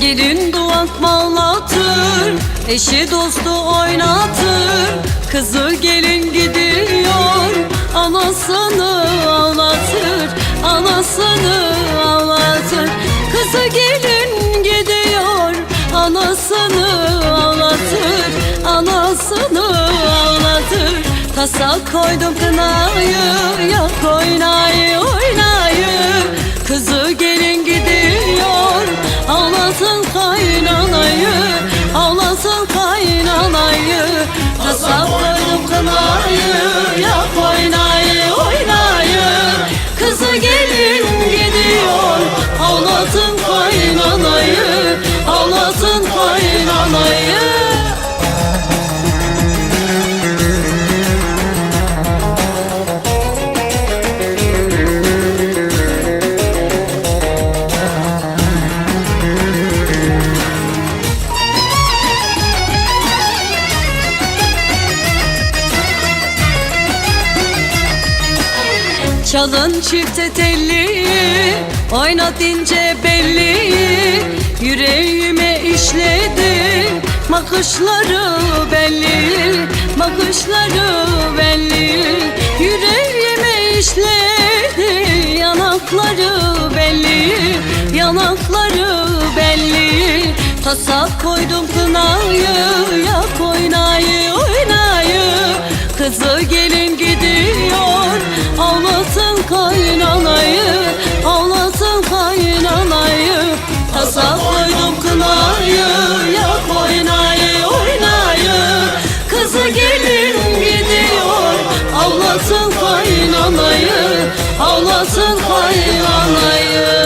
Gelin duvak bağlatır Eşi dostu oynatır Kızı gelin gidiyor Anasını ağlatır Anasını ağlatır. Kızı gelin gidiyor Anasını ağlatır Anasını ağlatır. Tasa koydum kınayı Yak Çalın çifte telli. Oynat ince belli. Yüreğime işledi. Bakışları belli. Bakışları belli. Yüreğime işledi. Yanakları belli. Yanakları belli. Tasa koydum kınayı Yak oynayı oynayı. Kızı gelin gidiyor Ağlasın kaynanayı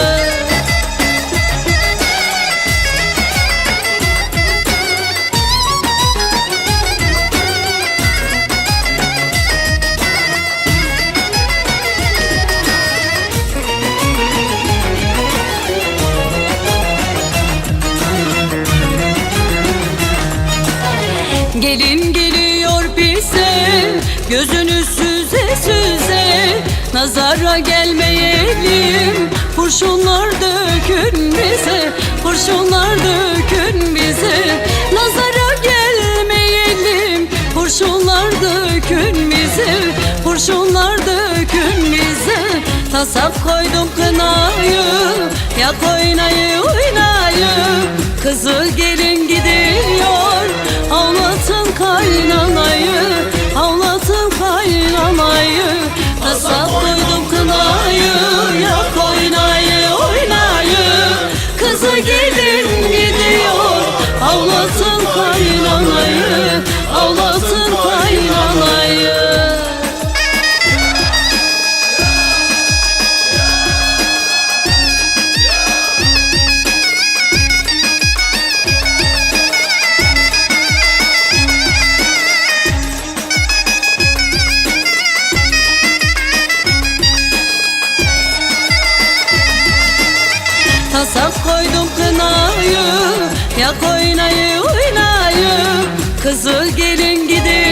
Gelin geliyor bize. Gözünü süze süze Nazara gelmeyelim. Kurşunlar dökün bize Kurşunlar dökün bize. Nazara gelmeyelim. Kurşunlar dökün bize Kurşunlar dökün bize. Tasap koydum kınayı Yak oynayı oynayı. Kızı gelin Ağlatın kaynanayı Ağlatın kaynanayı. Tasap koydum kınayı Yak oynayı kızı gelin gidelim